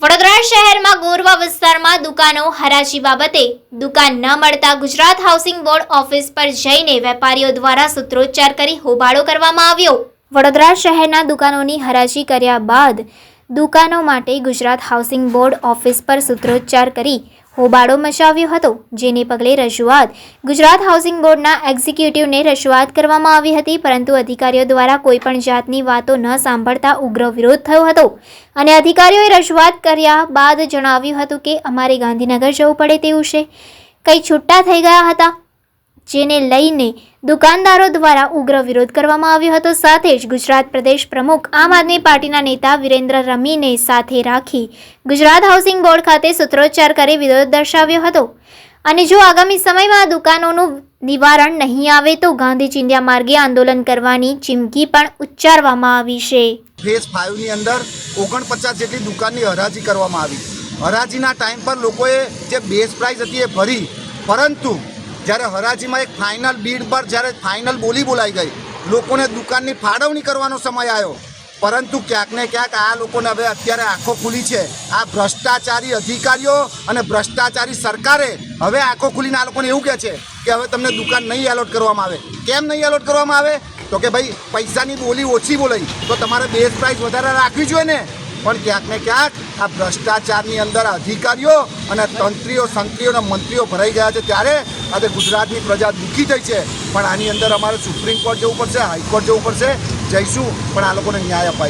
વડોદરા શહેરમાં ગોરવા વિસ્તારમાં દુકાનો હરાજી બાબતે દુકાન ન મળતા ગુજરાત હાઉસિંગ બોર્ડ ઓફિસ પર જઈને વેપારીઓ દ્વારા સૂત્રોચ્ચાર કરી હોબાળો કરવામાં આવ્યો. વડોદરા શહેરના દુકાનોની હરાજી કર્યા બાદ દુકાનો માટે ગુજરાત હાઉસિંગ બોર્ડ ઓફિસ પર સૂત્રોચ્ચાર કરી હોબાળો મચાવ્યો હતો, જેને પગલે રજૂઆત ગુજરાત હાઉસિંગ બોર્ડના એક્ઝિક્યુટિવને રજૂઆત કરવામાં આવી હતી, પરંતુ અધિકારીઓ દ્વારા કોઈપણ જાતની વાતો ન સાંભળતા ઉગ્ર વિરોધ થયો હતો. અને અધિકારીઓએ રજૂઆત કર્યા બાદ જણાવ્યું હતું કે, અમારે ગાંધીનગર જવું પડે તેવું છે. કંઈ છૂટા થઈ ગયા હતા. જેને લઈને દુકાનદારો દ્વારા ઉગ્ર વિરોધ કરવામાં આવ્યો હતો. સાથે જ ગુજરાત પ્રદેશ પ્રમુખ આમ આદમી પાર્ટીના નેતા વિરેન્દ્ર રમીને સાથે રાખી ગુજરાત હાઉસિંગ બોર્ડ ખાતે સૂત્રોચ્ચાર કરી વિરોધ દર્શાવ્યો હતો. અને જો આગામી સમયમાં આ દુકાનોનું નિવારણ નહીં આવે તો ગાંધી ચિંધ્યા માર્ગે આંદોલન કરવાની ચીમકી પણ ઉચ્ચારવામાં આવી છે. ફેઝ ફાઇવની અંદર ઓગણપચાસ જેટલી દુકાનની હરાજી કરવામાં આવી. હરાજીના ટાઈમ પર લોકોએ જે બેઝ પ્રાઇસ હતી એ ભરી. પરંતુ જ્યારે હરાજીમાં એક ફાઇનલ બીડ પર જ્યારે ફાઇનલ બોલી બોલાઈ ગઈ, લોકોને દુકાનની ફાળવણી કરવાનો સમય આવ્યો. પરંતુ ક્યાંક ને ક્યાંક આ લોકોને હવે અત્યારે આંખો ખુલી છે. આ ભ્રષ્ટાચારી અધિકારીઓ અને ભ્રષ્ટાચારી સરકારે હવે આંખો ખુલીને આ લોકોને એવું કહે છે કે હવે તમને દુકાન નહીં એલોટ કરવામાં આવે. કેમ નહીં એલોટ કરવામાં આવે? તો કે ભાઈ, પૈસાની બોલી ઓછી બોલાઈ, તો તમારે બેઝ પ્રાઇસ વધારે રાખવી જોઈએ ને. પણ ક્યાંક ને ક્યાંક આ ભ્રષ્ટાચારની અંદર અધિકારીઓ અને તંત્રીઓ, સંત્રીઓ અને મંત્રીઓ ભરાઈ ગયા છે. ત્યારે આજે ગુજરાતની પ્રજા દુઃખી થઈ છે. પણ આની અંદર અમારે સુપ્રીમ કોર્ટ જવું પડશે હાઈકોર્ટ જવું પડશે. જઈશું, પણ આ લોકોને ન્યાય અપાય.